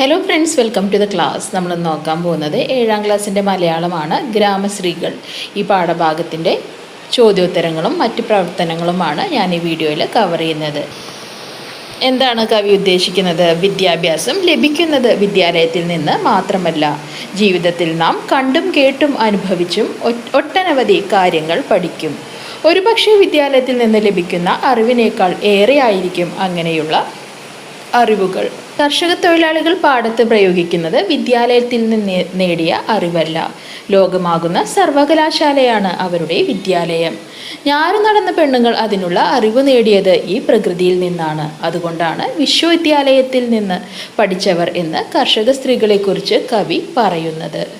Hello friends welcome to the class നമ്മൾ നോക്കാൻ പോകുന്നത് ഏഴാം ക്ലാസ്സിന്റെ മലയാളമാണ് ഗ്രാമശ്രീകൾ. ഈ പാഠഭാഗത്തിന്റെ ചോദ്യോത്തരങ്ങളും മറ്റ് പ്രവർത്തനങ്ങളുമാണ് ഞാൻ ഈ വീഡിയോയിൽ കവർ ചെയ്യുന്നത്. എന്താണ് കവി ഉദ്ദേശിക്കുന്നത്? വിദ്യാഭ്യാസം ലഭിക്കുന്നത് വിദ്യാലയത്തിൽ നിന്ന് മാത്രമല്ല ജീവിതത്തിൽ നാം കണ്ടും കേട്ടും അനുഭവിച്ചും ഒട്ടനവധി കാര്യങ്ങൾ പഠിക്കും. ഒരുപക്ഷെ വിദ്യാലയത്തിൽ നിന്ന് ലഭിക്കുന്ന അറിവിനേക്കാൾ ഏറെയായിരിക്കും അങ്ങനെയുള്ള അറിവുകൾ. കർഷക തൊഴിലാളികൾ പാടത്ത് പ്രയോഗിക്കുന്നത് വിദ്യാലയത്തിൽ നിന്ന് നേടിയ അറിവല്ല. ലോകമാകുന്ന സർവകലാശാലയാണ് അവരുടെ വിദ്യാലയം. ഞാറ് നടന്ന പെണ്ണുങ്ങൾ അതിനുള്ള അറിവ് നേടിയത് ഈ പ്രകൃതിയിൽ നിന്നാണ്. അതുകൊണ്ടാണ് വിശ്വവിദ്യാലയത്തിൽ നിന്ന് പഠിച്ചവർ എന്ന് കർഷക സ്ത്രീകളെക്കുറിച്ച് കവി പറയുന്നത്.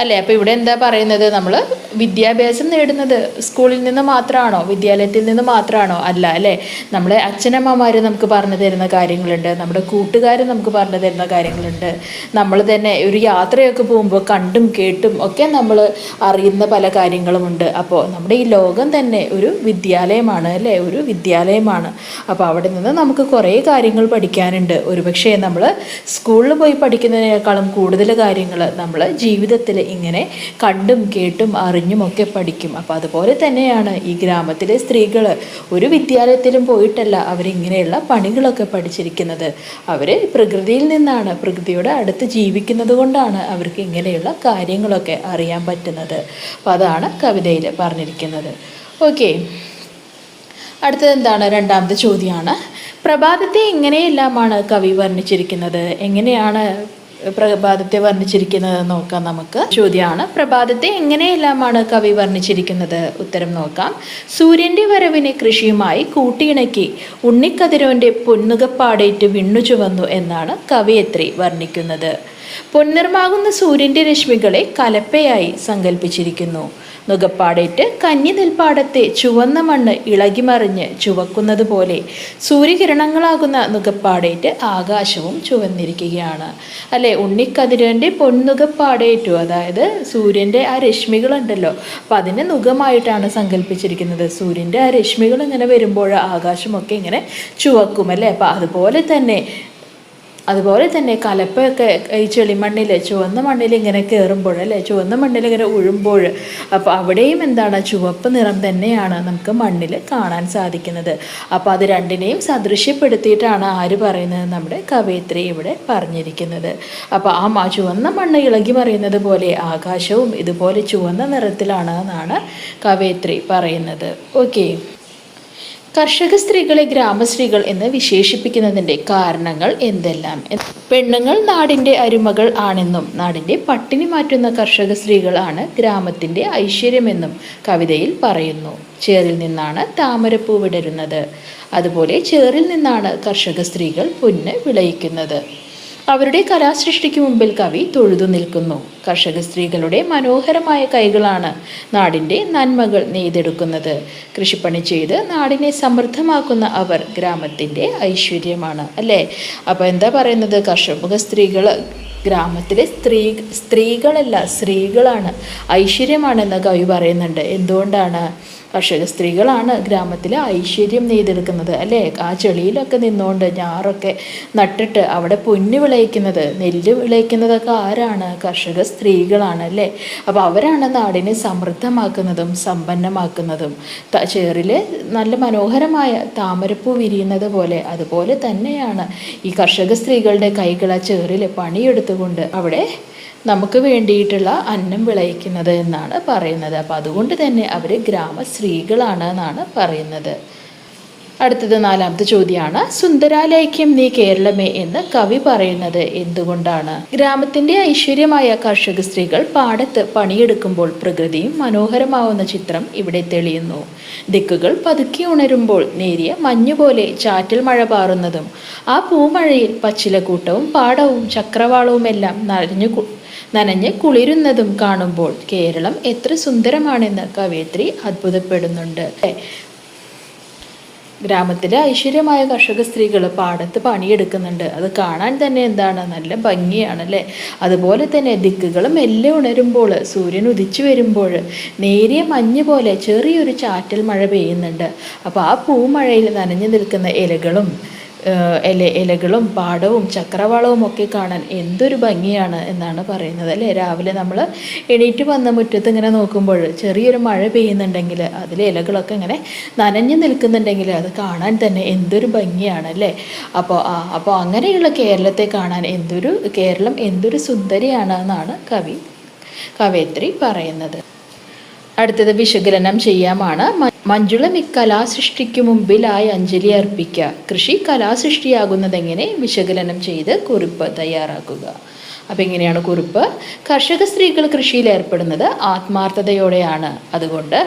അല്ലേ? അപ്പോൾ ഇവിടെ എന്താ പറയുന്നത്? നമ്മൾ വിദ്യാഭ്യാസം നേടുന്നത് സ്കൂളിൽ നിന്ന് മാത്രമാണോ വിദ്യാലയത്തിൽ നിന്ന് മാത്രമാണോ അല്ല അല്ലേ? നമ്മുടെ അച്ഛനമ്മമാർ നമുക്ക് പറഞ്ഞു തരുന്ന കാര്യങ്ങളുണ്ട്. നമ്മുടെ കൂട്ടുകാർ നമുക്ക് പറഞ്ഞു തരുന്ന കാര്യങ്ങളുണ്ട്. നമ്മൾ തന്നെ ഒരു യാത്രയൊക്കെ പോകുമ്പോൾ കണ്ടും കേട്ടും ഒക്കെ നമ്മൾ അറിയുന്ന പല കാര്യങ്ങളുമുണ്ട്. അപ്പോൾ നമ്മുടെ ഈ ലോകം തന്നെ ഒരു വിദ്യാലയമാണ് അല്ലേ? ഒരു വിദ്യാലയമാണ്. അപ്പോൾ അവിടെ നിന്ന് നമുക്ക് കുറേ കാര്യങ്ങൾ പഠിക്കാനുണ്ട്. ഒരുപക്ഷെ നമ്മൾ സ്കൂളിൽ പോയി പഠിക്കുന്നതിനേക്കാളും കൂടുതൽ കാര്യങ്ങൾ നമ്മൾ ജീവിതത്തിൽ ഇങ്ങനെ കണ്ടും കേട്ടും അറിഞ്ഞും ഒക്കെ പഠിക്കും. അപ്പോൾ അതുപോലെ തന്നെയാണ് ഈ ഗ്രാമത്തിലെ സ്ത്രീകൾ ഒരു വിദ്യാലയത്തിലും പോയിട്ടല്ല അവരിങ്ങനെയുള്ള പണികളൊക്കെ പഠിച്ചിരിക്കുന്നത്. അവർ പ്രകൃതിയിൽ നിന്നാണ് പ്രകൃതിയോട് അടുത്ത് ജീവിക്കുന്നത് കൊണ്ടാണ് അവർക്ക് ഇങ്ങനെയുള്ള കാര്യങ്ങളൊക്കെ അറിയാൻ പറ്റുന്നത്. അപ്പോൾ അതാണ് കവിതയിൽ പറഞ്ഞിരിക്കുന്നത്. ഓക്കെ. അടുത്തത് എന്താണ്? രണ്ടാമത്തെ ചോദ്യമാണ്. പ്രഭാതത്തെ എങ്ങനെയെല്ലാമാണ് കവി വർണിച്ചിരിക്കുന്നത്? എങ്ങനെയാണ് പ്രഭാതത്തെ വർണിച്ചിരിക്കുന്നത് നോക്കാം നമുക്ക്. ചോദ്യമാണ് പ്രഭാതത്തെ എങ്ങനെയെല്ലാമാണ് കവി വർണിച്ചിരിക്കുന്നത്? ഉത്തരം നോക്കാം. സൂര്യന്റെ വരവിനെ കൃഷിയുമായി കൂട്ടിയിണക്കി ഉണ്ണിക്കതിരോന്റെ പൊന്നുകപ്പാടേറ്റ് വിണ്ണു ചുവന്നു എന്നാണ് കവിയത്രി വർണിക്കുന്നത്. പൊന്നിർമാകുന്ന സൂര്യന്റെ രശ്മികളെ കലപ്പയായി സങ്കല്പിച്ചിരിക്കുന്നു നുകപ്പാടേറ്റ് കന്നി നെൽപ്പാടത്തെ ചുവന്ന മണ്ണ് ഇളകിമറിഞ്ഞ് ചുവക്കുന്നത് പോലെ സൂര്യകിരണങ്ങളാകുന്ന നുകപ്പാടേറ്റ് ആകാശവും ചുവന്നിരിക്കുകയാണ്. അല്ലെ? ഉണ്ണിക്കതിരന്റെ പൊന്നുകപ്പാടേറ്റു അതായത് സൂര്യന്റെ ആ രശ്മികളുണ്ടല്ലോ. അപ്പം അതിനെ നുഖമായിട്ടാണ് സങ്കല്പിച്ചിരിക്കുന്നത് സൂര്യന്റെ ആ രശ്മികൾ ഇങ്ങനെ വരുമ്പോൾ ആകാശമൊക്കെ ഇങ്ങനെ ചുവക്കും അല്ലേ? അപ്പം അതുപോലെ തന്നെ അതുപോലെ തന്നെ കലപ്പയൊക്കെ ഈ ചെളിമണ്ണിൽ ചുവന്ന മണ്ണിൽ ഇങ്ങനെ കയറുമ്പോൾ അല്ലേ ചുവന്ന മണ്ണിൽ ഇങ്ങനെ ഉഴുമ്പോൾ അപ്പോൾ അവിടെയും എന്താണ് ചുവപ്പ് നിറം തന്നെയാണ് നമുക്ക് മണ്ണിൽ കാണാൻ സാധിക്കുന്നത്. അപ്പോൾ അത് രണ്ടിനെയും സദൃശ്യപ്പെടുത്തിയിട്ടാണ് ആര് പറയുന്നത് നമ്മുടെ കവയിത്രി ഇവിടെ പറഞ്ഞിരിക്കുന്നത്. അപ്പോൾ ആ ചുവന്ന മണ്ണ് ഇളകി മറിയുന്നത് പോലെ ആകാശവും ഇതുപോലെ ചുവന്ന നിറത്തിലാണ് എന്നാണ് കവയിത്രി പറയുന്നത്. ഓക്കെ. കർഷക സ്ത്രീകളെ ഗ്രാമസ്ത്രീകൾ എന്ന് വിശേഷിപ്പിക്കുന്നതിന്റെ കാരണങ്ങൾ എന്തെല്ലാം? പെണ്ണുങ്ങൾ നാടിന്റെ അരുമകൾ ആണെന്നും നാടിന്റെ പട്ടിണി മാറ്റുന്ന കർഷക സ്ത്രീകളാണ് ഗ്രാമത്തിന്റെ ഐശ്വര്യമെന്നും കവിതയിൽ പറയുന്നു. ചേറിൽ നിന്നാണ് താമരപ്പൂ വിടരുന്നത്. അതുപോലെ ചേറിൽ നിന്നാണ് കർഷക സ്ത്രീകൾ പൊന്ന് വിളയിക്കുന്നത്. അവരുടെ കലാസൃഷ്ടിക്ക് മുമ്പിൽ കവി തൊഴുതു നിൽക്കുന്നു. കർഷക സ്ത്രീകളുടെ മനോഹരമായ കൈകളാണ് നാടിന്റെ നന്മകൾ നെയ്തെടുക്കുന്നത്. കൃഷിപ്പണി ചെയ്ത് നാടിനെ സമൃദ്ധമാക്കുന്ന അവർ ഗ്രാമത്തിന്റെ ഐശ്വര്യമാണ് അല്ലേ? അപ്പോൾ എന്താ പറയുന്നത്? കർഷക സ്ത്രീകൾ ഗ്രാമത്തിലെ സ്ത്രീ സ്ത്രീകളല്ല സ്ത്രീകളാണ് ഐശ്വര്യമാണെന്ന് കവി പറയുന്നുണ്ട്. എന്തുകൊണ്ടാണ്? കർഷക സ്ത്രീകളാണ് ഗ്രാമത്തിലെ ഐശ്വര്യം നെയ്തെടുക്കുന്നത് അല്ലേ? ആ ചെളിയിലൊക്കെ നിന്നുകൊണ്ട് ഞാറൊക്കെ നട്ടിട്ട് അവിടെ പൊന്ന് വിളയിക്കുന്നത് നെല്ല് വിളയിക്കുന്നതൊക്കെ ആരാണ്? കർഷക സ്ത്രീകളാണ് അല്ലേ? അപ്പോൾ അവരാണ് നാടിനെ സമൃദ്ധമാക്കുന്നതും സമ്പന്നമാക്കുന്നതും. ചേറിൽ നല്ല മനോഹരമായ താമരപ്പൂ വിരിയുന്നത് പോലെ അതുപോലെ തന്നെയാണ് ഈ കർഷക സ്ത്രീകളുടെ കൈകൾ ആ ചേറിൽ പണിയെടുത്തുകൊണ്ട് അവിടെ നമുക്ക് വേണ്ടിയിട്ടുള്ള അന്നം വിളയിക്കുന്നത് എന്നാണ് പറയുന്നത്. അപ്പം അതുകൊണ്ട് തന്നെ അവർ ഗ്രാമസ്ത്രീകളാണ് എന്നാണ് പറയുന്നത്. അടുത്തത് നാലാമത്തെ ചോദ്യമാണ് സുന്ദരാലൈക്യം നീ കേരളമേ എന്ന് കവി പറയുന്നത് എന്തുകൊണ്ടാണ്? ഗ്രാമത്തിന്റെ ഐശ്വര്യമായ കർഷക സ്ത്രീകൾ പാടത്ത് പണിയെടുക്കുമ്പോൾ പ്രകൃതിയും മനോഹരമാവുന്ന ചിത്രം ഇവിടെ തെളിയുന്നു. ദിക്കുകൾ പതുക്കി ഉണരുമ്പോൾ നേരിയ മഞ്ഞുപോലെ ചാറ്റൽ മഴ പാറുന്നതും ആ പൂമഴയിൽ പച്ചിലക്കൂട്ടവും പാടവും ചക്രവാളവുമെല്ലാം നനഞ്ഞു കു- നനഞ്ഞ് കുളിരുന്നതും കാണുമ്പോൾ കേരളം എത്ര സുന്ദരമാണെന്ന് കവയത്രി അത്ഭുതപ്പെടുന്നുണ്ട്. ഗ്രാമത്തിലെ ഐശ്വര്യമായ കർഷക സ്ത്രീകൾ പാടത്ത് പണിയെടുക്കുന്നുണ്ട്. അത് കാണാൻ തന്നെ എന്താണ്? നല്ല ഭംഗിയാണ് അല്ലേ അതുപോലെ തന്നെ ദിക്കുകളും എല്ലാം ഉണരുമ്പോൾ സൂര്യൻ ഉദിച്ചു വരുമ്പോൾ നേരിയ മഞ്ഞ് പോലെ ചെറിയൊരു ചാറ്റൽ മഴ പെയ്യുന്നുണ്ട്. അപ്പോൾ ആ പൂമഴയിൽ നനഞ്ഞു നിൽക്കുന്ന ഇലകളും ഇല ഇലകളും പാടവും ചക്രവാളവും ഒക്കെ കാണാൻ എന്തൊരു ഭംഗിയാണ് എന്നാണ് പറയുന്നത് അല്ലേ? രാവിലെ നമ്മൾ എണീറ്റ് വന്ന മുറ്റത്ത് ഇങ്ങനെ നോക്കുമ്പോൾ ചെറിയൊരു മഴ പെയ്യുന്നുണ്ടെങ്കിൽ അതിലെ ഇലകളൊക്കെ ഇങ്ങനെ നനഞ്ഞു നിൽക്കുന്നുണ്ടെങ്കിൽ അത് കാണാൻ തന്നെ എന്തൊരു ഭംഗിയാണ് അല്ലേ? അപ്പോൾ ആ അപ്പോൾ അങ്ങനെയുള്ള കേരളത്തെ കാണാൻ എന്തൊരു കേരളം എന്തൊരു സുന്ദരിയാണ് എന്നാണ് കവി കവയത്രി പറയുന്നത്. അടുത്തത് വിശകലനം ചെയ്യാമാണ്. മഞ്ജുളം ഇക്കലാസൃഷ്ടിക്കു മുമ്പിലായി അഞ്ജലി അർപ്പിക്കുക കൃഷി കലാസൃഷ്ടിയാകുന്നതെങ്ങനെ? വിശകലനം ചെയ്ത് കുറിപ്പ് തയ്യാറാക്കുക. അപ്പം എങ്ങനെയാണ് കുറിപ്പ്. കർഷക സ്ത്രീകൾ കൃഷിയിൽ ഏർപ്പെടുന്നത് ആത്മാർത്ഥതയോടെയാണ്. അതുകൊണ്ട്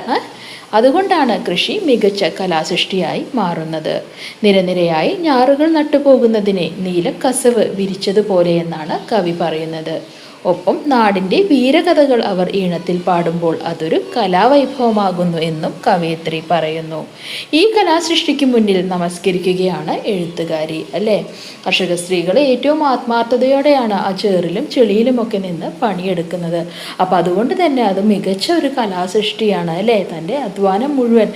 അതുകൊണ്ടാണ് കൃഷി മികച്ച കലാസൃഷ്ടിയായി മാറുന്നത്. നിരനിരയായി ഞാറുകൾ നട്ടുപോകുന്നതിനെ നീലക്കസവ് വിരിച്ചതുപോലെ എന്നാണ് കവി പറയുന്നത്. ഒപ്പം നാടിന്റെ വീരകഥകൾ അവർ ഈണത്തിൽ പാടുമ്പോൾ അതൊരു കലാവൈഭവമാകുന്നു എന്നും കവയിത്രി പറയുന്നു. ഈ കലാസൃഷ്ടിക്ക് മുന്നിൽ നമസ്കരിക്കുകയാണ് എഴുത്തുകാരി അല്ലേ? കർഷക സ്ത്രീകൾ ഏറ്റവും ആത്മാർത്ഥതയോടെയാണ് ആ ചേറിലും ചെളിയിലുമൊക്കെ നിന്ന് പണിയെടുക്കുന്നത്. അപ്പം അതുകൊണ്ട് തന്നെ അത് മികച്ച ഒരു കലാസൃഷ്ടിയാണ് അല്ലേ? തന്റെ അധ്വാനം മുഴുവൻ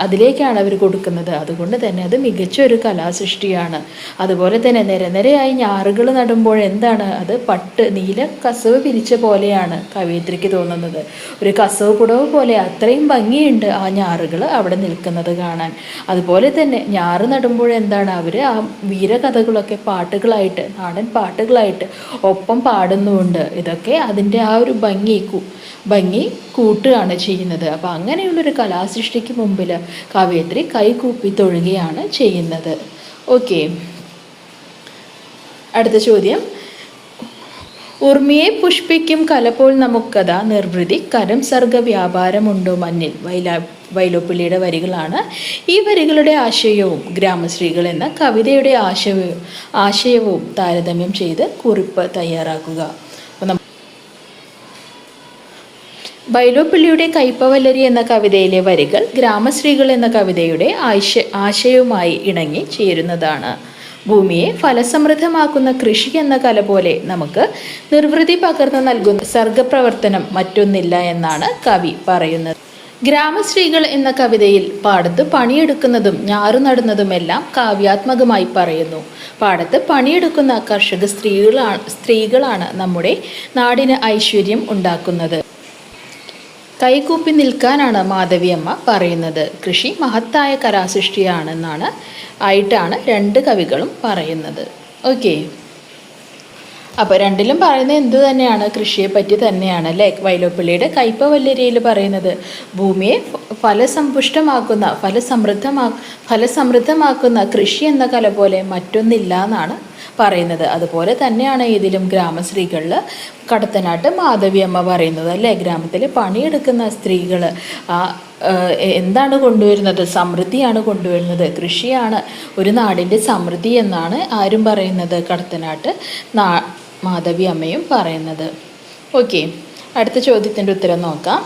അതിലേക്കാണ് അവർ കൊടുക്കുന്നത്. അതുകൊണ്ട് തന്നെ അത് മികച്ച ഒരു കലാസൃഷ്ടിയാണ്. അതുപോലെ തന്നെ നിരനിരയായി ഞാറുകൾ നടുമ്പോൾ എന്താണ്? അത് പട്ട് നീല കസവ് പിരിച്ച പോലെയാണ് കവയിത്രിക്ക് തോന്നുന്നത്. ഒരു കസവ് പുടവ് പോലെ അത്രയും ഭംഗിയുണ്ട് ആ ഞാറുകൾ അവിടെ നിൽക്കുന്നത് കാണാൻ. അതുപോലെ തന്നെ ഞാറ് നടുമ്പോൾ എന്താണ് അവർ ആ വീരകഥകളൊക്കെ പാട്ടുകളായിട്ട് നാടൻ പാട്ടുകളായിട്ട് ഒപ്പം പാടുന്നുമുണ്ട്. ഇതൊക്കെ അതിന്റെ ആ ഒരു ഭംഗി ഭംഗി കൂട്ടുകയാണ് ചെയ്യുന്നത്. അപ്പോൾ അങ്ങനെയുള്ളൊരു കലാസൃഷ്ടിക്ക് മുമ്പിൽ കവയത്രി കൈകൂപ്പി തൊഴുകയാണ് ചെയ്യുന്നത്. ഓക്കെ. അടുത്ത ചോദ്യം. ഉർമിയെ പുഷ്പിക്കും കലപ്പോൾ നമുക്കഥ നിർവൃതി. കരം സർഗ വ്യാപാരമുണ്ടോ മഞ്ഞിൽ? വൈലാ വൈലോപ്പിള്ളിയുടെ വരികളാണ്. ഈ വരികളുടെ ആശയവും ഗ്രാമശ്രീകൾ എന്ന കവിതയുടെ ആശയവും ആശയവും താരതമ്യം ചെയ്ത് കുറിപ്പ് തയ്യാറാക്കുക. വൈലോപ്പിള്ളിയുടെ കൈപ്പവല്ലരി എന്ന കവിതയിലെ വരികൾ ഗ്രാമശ്രീകൾ എന്ന കവിതയുടെ ആശ ആശയവുമായി ഇണങ്ങി ചേരുന്നതാണ്. ഭൂമിയെ ഫലസമൃദ്ധമാക്കുന്ന കൃഷി എന്ന കല പോലെ നമുക്ക് നിർവൃതി പകർന്നു നൽകുന്ന സർഗപ്രവർത്തനം മറ്റൊന്നില്ല എന്നാണ് കവി പറയുന്നത്. ഗ്രാമശ്രീകൾ എന്ന കവിതയിൽ പാടത്ത് പണിയെടുക്കുന്നതും ഞാറു നടുന്നതുമെല്ലാം കാവ്യാത്മകമായി പറയുന്നു. പാടത്ത് പണിയെടുക്കുന്ന കർഷക സ്ത്രീകളാണ് സ്ത്രീകളാണ് നമ്മുടെ നാടിന് ഐശ്വര്യം ഉണ്ടാക്കുന്നത്. കൈകൂപ്പി നിൽക്കാനാണ് മാധവിയമ്മ പറയുന്നത്. കൃഷി മഹത്തായ കലാസൃഷ്ടിയാണെന്നാണ് ആയിട്ടാണ് രണ്ട് കവികളും പറയുന്നത്. ഓക്കെ. അപ്പോൾ രണ്ടിലും പറയുന്നത് എന്തു തന്നെയാണ്? കൃഷിയെ പറ്റി തന്നെയാണ് അല്ലേ? വൈലോപ്പിള്ളിയുടെ കയ്പവല്ലരിയിൽ പറയുന്നത് ഭൂമിയെ ഫലസമ്പുഷ്ടമാക്കുന്ന ഫലസമൃദ്ധമാ ഫലസമൃദ്ധമാക്കുന്ന കൃഷി എന്ന കല പോലെ മറ്റൊന്നില്ല എന്നാണ് പറയുന്നത്. അതുപോലെ തന്നെയാണ് ഇതിലും ഗ്രാമസ്ത്രീകളിൽ കടത്തനാട്ട് മാധവിയമ്മ പറയുന്നത് അല്ലേ? ഗ്രാമത്തിൽ പണിയെടുക്കുന്ന സ്ത്രീകൾ എന്താണ് കൊണ്ടുവരുന്നത്? സമൃദ്ധിയാണ് കൊണ്ടുവരുന്നത്. കൃഷിയാണ് ഒരു നാടിന്റെ സമൃദ്ധി എന്നാണ് ആരും പറയുന്നത്. കടത്തനാട്ട് നാ മാധവി അമ്മയും പറയുന്നത്. ഓക്കെ. അടുത്ത ചോദ്യത്തിന്റെ ഉത്തരം നോക്കാം.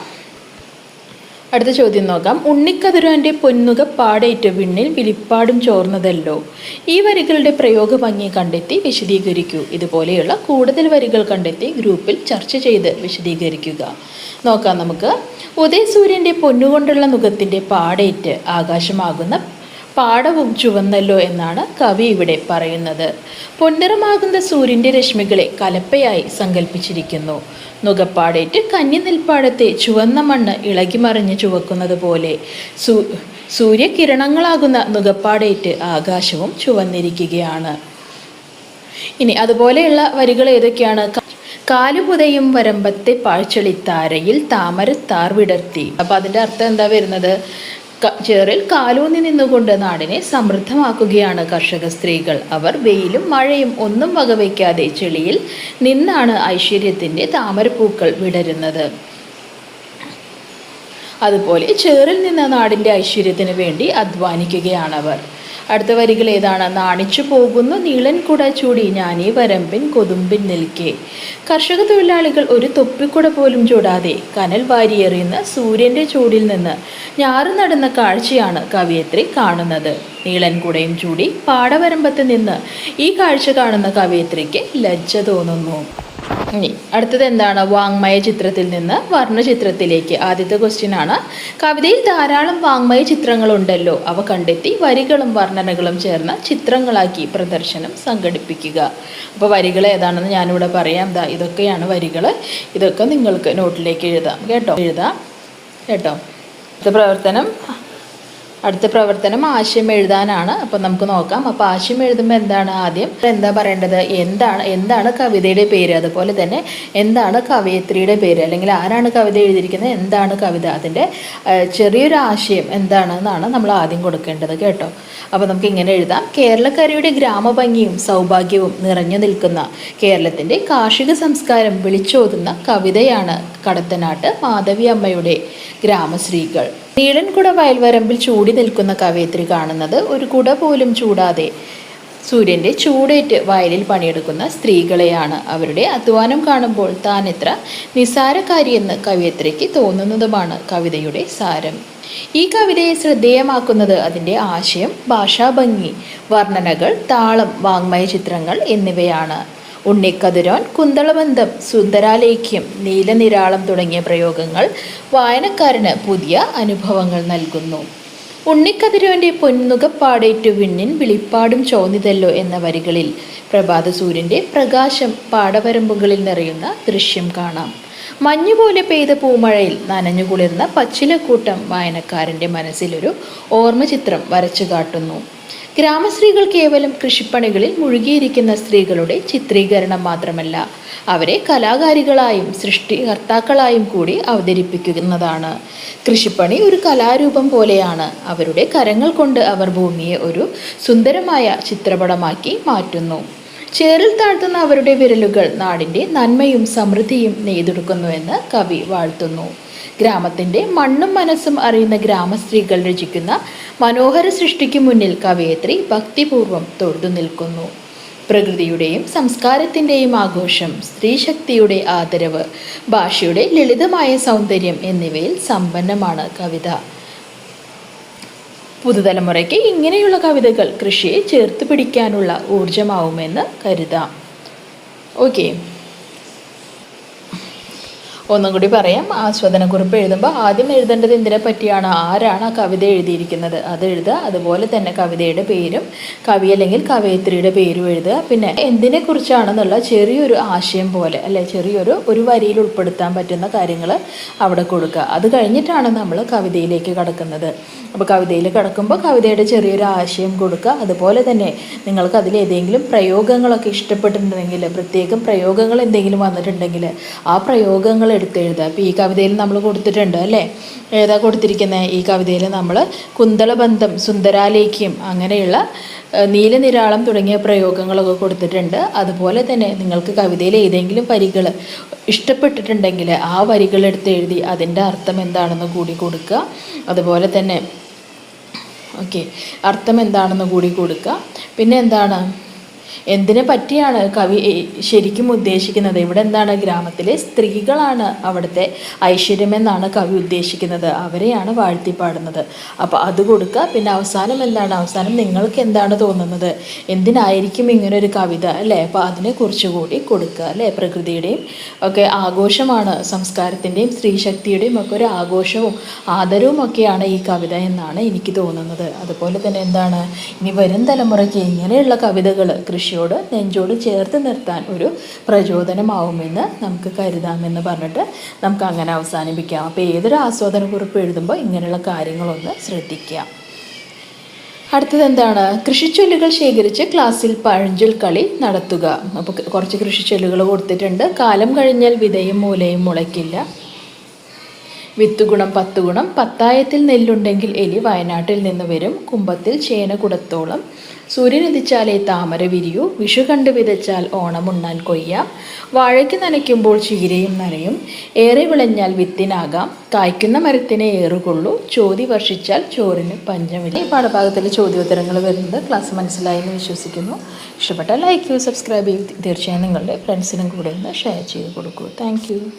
അടുത്ത ചോദ്യം നോക്കാം. ഉണ്ണിക്കതിരാന്റെ പൊന്നുക പാടേറ്റ വിണ്ണിൽ വിളിപ്പാടും ചോർന്നതല്ലോ. ഈ വരികളുടെ പ്രയോഗ ഭംഗി കണ്ടെത്തി വിശദീകരിക്കൂ. ഇതുപോലെയുള്ള കൂടുതൽ വരികൾ കണ്ടെത്തി ഗ്രൂപ്പിൽ ചർച്ച ചെയ്ത് വിശദീകരിക്കുക. നോക്കാം നമുക്ക്. ഉദയസൂര്യന്റെ പൊന്നുകൊണ്ടുള്ള മുഖത്തിന്റെ പാടേറ്റ് ആകാശമാകുന്ന പാടവും ചുവന്നല്ലോ എന്നാണ് കവി ഇവിടെ പറയുന്നത്. പൊന്നിറമാകുന്ന സൂര്യന്റെ രശ്മികളെ കലപ്പയായി സങ്കല്പിച്ചിരിക്കുന്നു നുകപ്പാടേറ്റ് കന്യനെൽപ്പാടത്തെ ചുവന്ന മണ്ണ് ഇളകിമറിഞ്ഞ് ചുവക്കുന്നത് പോലെ. സൂ സൂര്യകിരണങ്ങളാകുന്ന നുകപ്പാടേറ്റ് ആകാശവും ചുവന്നിരിക്കുകയാണ്. ഇനി അതുപോലെയുള്ള വരികൾ ഏതൊക്കെയാണ്? കാലുപുതയും വരമ്പത്തെ പാഴ്ചളിത്താരയിൽ താമരത്താർ വിടർത്തി. അപ്പം അതിന്റെ അർത്ഥം എന്താ വരുന്നത്? ചേറിൽ കാലൂന്നി നിന്നുകൊണ്ട് നാടിനെ സമൃദ്ധമാക്കുകയാണ് കർഷക സ്ത്രീകൾ. അവർ വെയിലും മഴയും ഒന്നും വകവയ്ക്കാതെ ചെളിയിൽ നിന്നാണ് ഐശ്വര്യത്തിന്റെ താമരപ്പൂക്കൾ വിടരുന്നത്. അതുപോലെ ചേറിൽ നിന്ന് നാടിന്റെ ഐശ്വര്യത്തിന് വേണ്ടി അധ്വാനിക്കുകയാണവർ അടുത്ത വരികൾ ഏതാണ്? നാണിച്ചു പോകുന്നു നീളൻ കുട ചൂടി ഞാനീ വരമ്പിൻ കൊതുമ്പിൻ നിൽക്കേ. കർഷക തൊഴിലാളികൾ ഒരു തൊപ്പിക്കുട പോലും ചൂടാതെ കനൽ വാരിയെറിയുന്ന സൂര്യന്റെ ചൂടിൽ നിന്ന് ഞാറ് നടന്ന കാഴ്ചയാണ് കവിയത്രി കാണുന്നത്. നീളൻ കുടയും ചൂടി പാടവരമ്പത്ത് നിന്ന് ഈ കാഴ്ച കാണുന്ന കവിയത്രിക്ക് ലജ്ജ തോന്നുന്നു. ഇനി അടുത്തത് എന്താണ്? വാങ്മയ ചിത്രത്തിൽ നിന്ന് വർണ ചിത്രത്തിലേക്ക്. ആദ്യത്തെ ക്വസ്റ്റ്യൻ ആണ്. കവിതയിൽ ധാരാളം വാങ്മയ ചിത്രങ്ങളുണ്ടല്ലോ. അവ കണ്ടെത്തി വരികളും വർണനകളും ചേർന്ന് ചിത്രങ്ങളാക്കി പ്രദർശനം സംഘടിപ്പിക്കുക. അപ്പോൾ വരികൾ ഏതാണെന്ന് ഞാനിവിടെ പറയാം. ദാ ഇതൊക്കെയാണ് വരികൾ. ഇതൊക്കെ നിങ്ങൾക്ക് നോട്ടിലേക്ക് എഴുതാം. കേട്ടോ? എഴുതാം. കേട്ടോ? പ്രവർത്തനം. അടുത്ത പ്രവർത്തനം ആശയം എഴുതാനാണ്. അപ്പം നമുക്ക് നോക്കാം. അപ്പോൾ ആശയം എഴുതുമ്പോൾ എന്താണ് ആദ്യം? എന്താ പറയേണ്ടത്? എന്താണ് എന്താണ് കവിതയുടെ പേര്? അതുപോലെ തന്നെ എന്താണ് കവയത്രിയുടെ പേര്? അല്ലെങ്കിൽ ആരാണ് കവിത എഴുതിയിരിക്കുന്നത്? എന്താണ് കവിത? അതിന്റെ ചെറിയൊരു ആശയം എന്താണെന്നാണ് നമ്മൾ ആദ്യം കൊടുക്കേണ്ടത് കേട്ടോ. അപ്പോൾ നമുക്ക് ഇങ്ങനെ എഴുതാം. കേരളക്കരയുടെ ഗ്രാമഭംഗിയും സൗഭാഗ്യവും നിറഞ്ഞു നിൽക്കുന്ന കേരളത്തിന്റെ കാർഷിക സംസ്കാരം വിളിച്ചോതുന്ന കവിതയാണ് കടത്തനാട്ട് മാധവി അമ്മയുടെ ഗ്രാമശ്രീകൾ. നീളൻ കുട വയൽവരമ്പിൽ ചൂടി നിൽക്കുന്ന കവയത്രി കാണുന്നത് ഒരു കുട പോലും ചൂടാതെ സൂര്യന്റെ ചൂടേറ്റ് വയലിൽ പണിയെടുക്കുന്ന സ്ത്രീകളെയാണ്. അവരുടെ അധ്വാനം കാണുമ്പോൾ താൻ എത്ര നിസ്സാരക്കാരിയെന്ന് കവയത്രിക്ക് തോന്നുന്നതുമാണ് കവിതയുടെ സാരം. ഈ കവിതയെ ശ്രദ്ധേയമാക്കുന്നത് അതിന്റെ ആശയം ഭാഷാഭംഗി വർണനകൾ താളം വാങ്മയ ചിത്രങ്ങൾ എന്നിവയാണ്. ഉണ്ണിക്കതിരോൻ കുന്തളബന്ധം സുന്ദരാലേഖ്യം നീലനിരാളം തുടങ്ങിയ പ്രയോഗങ്ങൾ വായനക്കാരന് പുതിയ അനുഭവങ്ങൾ നൽകുന്നു. ഉണ്ണിക്കതിരോന്റെ പൊന്നുകപ്പാടേറ്റു വിണ്ണിൻ വിളിപ്പാടും ചോന്നിതല്ലോ എന്ന വരികളിൽ പ്രഭാതസൂര്യന്റെ പ്രകാശം പാടവരമ്പുകളിൽ നിറയുന്ന ദൃശ്യം കാണാം. മഞ്ഞുപോലെ പെയ്ത പൂമഴയിൽ നനഞ്ഞുകുളിർന്ന പച്ചിലക്കൂട്ടം വായനക്കാരന്റെ മനസ്സിലൊരു ഓർമ്മചിത്രം വരച്ചു കാട്ടുന്നു. ഗ്രാമസ്ത്രീകൾ കേവലം കൃഷിപ്പണികളിൽ മുഴുകിയിരിക്കുന്ന സ്ത്രീകളുടെ ചിത്രീകരണം മാത്രമല്ല അവരെ കലാകാരികളായും സൃഷ്ടികർത്താക്കളായും കൂടി അവതരിപ്പിക്കുന്നതാണ്. കൃഷിപ്പണി ഒരു കലാരൂപം പോലെയാണ്. അവരുടെ കരങ്ങൾ കൊണ്ട് അവർ ഭൂമിയെ ഒരു സുന്ദരമായ ചിത്രപടമാക്കി മാറ്റുന്നു. ചേറിൽ താഴ്ത്തുന്ന അവരുടെ വിരലുകൾ നാടിന്റെ നന്മയും സമൃദ്ധിയും നെയ്തെടുക്കുന്നുവെന്ന് കവി വാഴ്ത്തുന്നു. ഗ്രാമത്തിന്റെ മണ്ണും മനസ്സും അറിയുന്ന ഗ്രാമസ്ത്രീകൾ രചിക്കുന്ന മനോഹര സൃഷ്ടിക്ക് മുന്നിൽ കവയത്രി ഭക്തിപൂർവം തൊഴുതു നിൽക്കുന്നു. പ്രകൃതിയുടെയും സംസ്കാരത്തിന്റെയും ആഘോഷം സ്ത്രീശക്തിയുടെ ആദരവ് ഭാഷയുടെ ലളിതമായ സൗന്ദര്യം എന്നിവയിൽ സമ്പന്നമാണ് കവിത. പുതുതലമുറയ്ക്ക് ഇങ്ങനെയുള്ള കവിതകൾ കൃഷിയെ ചേർത്ത് പിടിക്കാനുള്ള ഊർജമാവുമെന്ന് കരുതാം. ഓക്കെ ഒന്നും കൂടി പറയാം. ആസ്വാദനക്കുറിപ്പ് എഴുതുമ്പോൾ ആദ്യം എഴുതേണ്ടത് എന്തിനെ പറ്റിയാണ് ആരാണ് ആ കവിത എഴുതിയിരിക്കുന്നത്? അത് എഴുതുക. അതുപോലെ തന്നെ കവിതയുടെ പേരും കവി അല്ലെങ്കിൽ കവയത്രിയുടെ പേരും എഴുതുക. പിന്നെ എന്തിനെ കുറിച്ചാണെന്നുള്ള ചെറിയൊരു ആശയം പോലെ അല്ലെ ചെറിയൊരു ഒരു വരിയിൽ ഉൾപ്പെടുത്താൻ പറ്റുന്ന കാര്യങ്ങൾ അവിടെ കൊടുക്കുക. അത് കഴിഞ്ഞിട്ടാണ് നമ്മൾ കവിതയിലേക്ക് കടക്കുന്നത്. അപ്പോൾ കവിതയിൽ കടക്കുമ്പോൾ കവിതയുടെ ചെറിയൊരു ആശയം കൊടുക്കുക. അതുപോലെ തന്നെ നിങ്ങൾക്ക് അതിൽ ഏതെങ്കിലും പ്രയോഗങ്ങളൊക്കെ ഇഷ്ടപ്പെട്ടിട്ടുണ്ടെങ്കിൽ പ്രത്യേകം പ്രയോഗങ്ങൾ എന്തെങ്കിലും വന്നിട്ടുണ്ടെങ്കിൽ ആ പ്രയോഗങ്ങൾ എടുത്തെഴുതുക അപ്പോൾ ഈ കവിതയിൽ നമ്മൾ കൊടുത്തിട്ടുണ്ട് അല്ലേ? ഏതാ കൊടുത്തിരിക്കുന്നത് ഈ കവിതയിൽ നമ്മൾ കുന്തളബന്ധം സുന്ദരാലേഖ്യം അങ്ങനെയുള്ള നീലനിരാളം തുടങ്ങിയ പ്രയോഗങ്ങളൊക്കെ കൊടുത്തിട്ടുണ്ട്. അതുപോലെ തന്നെ നിങ്ങൾക്ക് കവിതയിൽ ഏതെങ്കിലും വരികൾ ഇഷ്ടപ്പെട്ടിട്ടുണ്ടെങ്കിൽ ആ വരികളെടുത്ത് എഴുതി അതിന്റെ അർത്ഥം എന്താണെന്ന് കൂടി കൊടുക്കുക. അതുപോലെ തന്നെ ഓക്കെ അർത്ഥം എന്താണെന്ന് കൂടി കൊടുക്കുക. പിന്നെ എന്താണ്? എന്തിനെ പറ്റിയാണ് കവി ശരിക്കും ഉദ്ദേശിക്കുന്നത്? ഇവിടെ എന്താണ്? ഗ്രാമത്തിലെ സ്ത്രീകളാണ് അവിടുത്തെ ഐശ്വര്യമെന്നാണ് കവി ഉദ്ദേശിക്കുന്നത്. അവരെയാണ് വാഴ്ത്തി പാടുന്നത് അപ്പോൾ അത് കൊടുക്കുക പിന്നെ അവസാനം എന്താണ്? അവസാനം നിങ്ങൾക്ക് എന്താണ് തോന്നുന്നത്? എന്തിനായിരിക്കും ഇങ്ങനൊരു കവിത അല്ലേ? അപ്പോൾ അതിനെക്കുറിച്ച് കൂടി കൊടുക്കുക അല്ലേ? പ്രകൃതിയുടെയും ഒക്കെ ആഘോഷമാണ് സംസ്കാരത്തിന്റെയും സ്ത്രീശക്തിയുടെയും ഒക്കെ ഒരു ആഘോഷവും ആദരവും ഒക്കെയാണ് ഈ കവിത എന്നാണ് എനിക്ക് തോന്നുന്നത്. അതുപോലെ തന്നെ എന്താണ്? ഇനി വരും തലമുറയ്ക്ക് ഇങ്ങനെയുള്ള കവിതകൾ കൃഷിയോട് നെഞ്ചോട് ചേർത്ത് നിർത്താൻ ഒരു പ്രചോദനമാവുമെന്ന് നമുക്ക് കരുതാമെന്ന് പറഞ്ഞിട്ട് നമുക്ക് അങ്ങനെ അവസാനിപ്പിക്കാം. അപ്പോൾ ഏതൊരു ആസ്വാദന കുറിപ്പ് എഴുതുമ്പോൾ ഇങ്ങനെയുള്ള കാര്യങ്ങളൊന്ന് ശ്രദ്ധിക്കുക. അടുത്തത് എന്താണ്? കൃഷിച്ചൊല്ലുകൾ ശേഖരിച്ച് ക്ലാസ്സിൽ പഴഞ്ചൊൽ കളി നടത്തുക. അപ്പോൾ കുറച്ച് കൃഷിച്ചൊല്ലുകൾ കൊടുത്തിട്ടുണ്ട്. കാലം കഴിഞ്ഞാൽ വിതയും മൂലയും മുളയ്ക്കില്ല. വിത്ത് ഗുണം പത്ത് ഗുണം പത്തായത്തിൽ നെല്ലുണ്ടെങ്കിൽ എലി വയനാട്ടിൽ നിന്ന് വരും. കുമ്പത്തിൽ ചേന കുടത്തോളം സൂര്യൻ ഉദിച്ചാലേ താമര വിരിയൂ. വിഷു കണ്ട് വിതച്ചാൽ ഓണം ഉണ്ണാൻ കൊയ്യാം. വാഴയ്ക്ക് നനയ്ക്കുമ്പോൾ ചീരയും നനയും. ഏറെ വിളഞ്ഞാൽ വിത്തിനാകാം. കായ്ക്കുന്ന മരത്തിനെ ഏറുകൊള്ളൂ. ചോതി വർഷിച്ചാൽ ചോറിന് പഞ്ചമില്ല. ഈ പാഠഭാഗത്തിലെ ചോദ്യോത്തരങ്ങൾ വരുന്നത് ക്ലാസ് മനസ്സിലായി എന്ന് വിശ്വസിക്കുന്നു. ഇഷ്ടപ്പെട്ടാൽ ലൈക്ക് ചെയ്യൂ സബ്സ്ക്രൈബ് ചെയ്യൂ. തീർച്ചയായും നിങ്ങളുടെ ഫ്രണ്ട്സിനും കൂടെ ഒന്ന് ഷെയർ ചെയ്ത് കൊടുക്കൂ. താങ്ക്